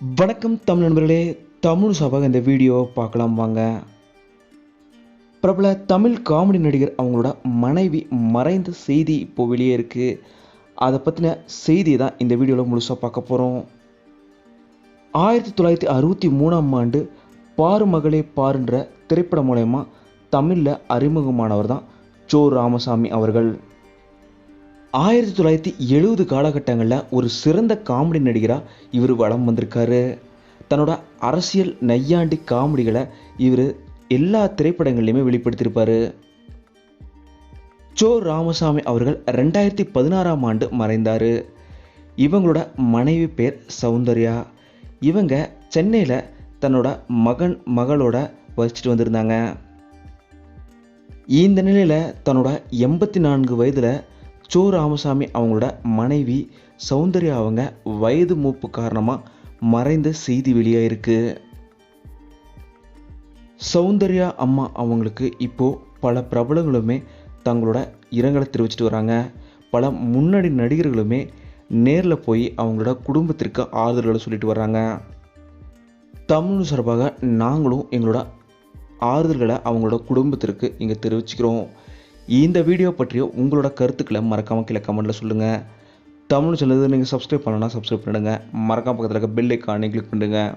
வணக்கம் தமிழ் நண்பர்களே தமிழ் சபாக இந்த வீடியோ பார்க்கலாம் வாங்க. பிரபல தமிழ் காமெடி நடிகர் அவங்களோட மனைவி மறைந்த செய்தி இப்போ வெளியே இருக்குது அதை பற்றின செய்தி தான் இந்த வீடியோவில் முழுசாக பார்க்க போகிறோம் ஆயிரத்தி தொள்ளாயிரத்தி அறுபத்தி மூணாம் ஆண்டு பாரு மகளே பாருன்ற திரைப்படம் மூலயமா தமிழில் அறிமுகமானவர் தான் சோ ராமசாமி அவர்கள். ஆயிரத்தி தொள்ளாயிரத்தி எழுபது காலகட்டங்களில் ஒரு சிறந்த காமெடி நடிகராக இவர் வளம் வந்திருக்காரு. தன்னோட அரசியல் நையாண்டி காமெடிகளை இவர் எல்லா திரைப்படங்கள்லையுமே வெளிப்படுத்தியிருப்பார். சோ ராமசாமி அவர்கள் ரெண்டாயிரத்தி பதினாறாம் ஆண்டு மறைந்தார். இவங்களோட மனைவி பேர் சௌந்தர்யா. இவங்க சென்னையில் தன்னோட மகன் மகளோட வசிச்சுட்டு வந்திருந்தாங்க. இந்த நிலையில் தன்னோட எண்பத்தி நான்கு வயதில் சோ ராமசாமி அவங்களோட மனைவி சௌந்தர்யா அவங்க வயது மூப்பு காரணமாக மறைந்த செய்தி வெளியாயிருக்கு. சௌந்தர்யா அம்மா அவங்களுக்கு இப்போது பல பிரபலங்களுமே தங்களோட இரங்கலை தெரிவிச்சிட்டு வராங்க. பல முன்னணி நடிகர்களுமே நேரில் போய் அவங்களோட குடும்பத்திற்கு ஆறுதல்களை சொல்லிட்டு வர்றாங்க தமிழ் சார்பாக நாங்களும் எங்களோட ஆறுதல்களை அவங்களோட குடும்பத்திற்கு இங்கே தெரிவிச்சுக்கிறோம். இந்த வீடியோ பற்றிய உங்களோட கருத்துக்களை மறக்காமல் கீழே கமெண்ட்டில் சொல்லுங்கள் தமிழ் சொல்லுறது நீங்கள் சப்ஸ்கிரைப் பண்ணலன்னா சப்ஸ்கிரைப் பண்ணுங்கள் மறக்காம பக்கத்தில் இருக்க பெல் ஐக்கானே கிளிக் பண்ணுங்கள்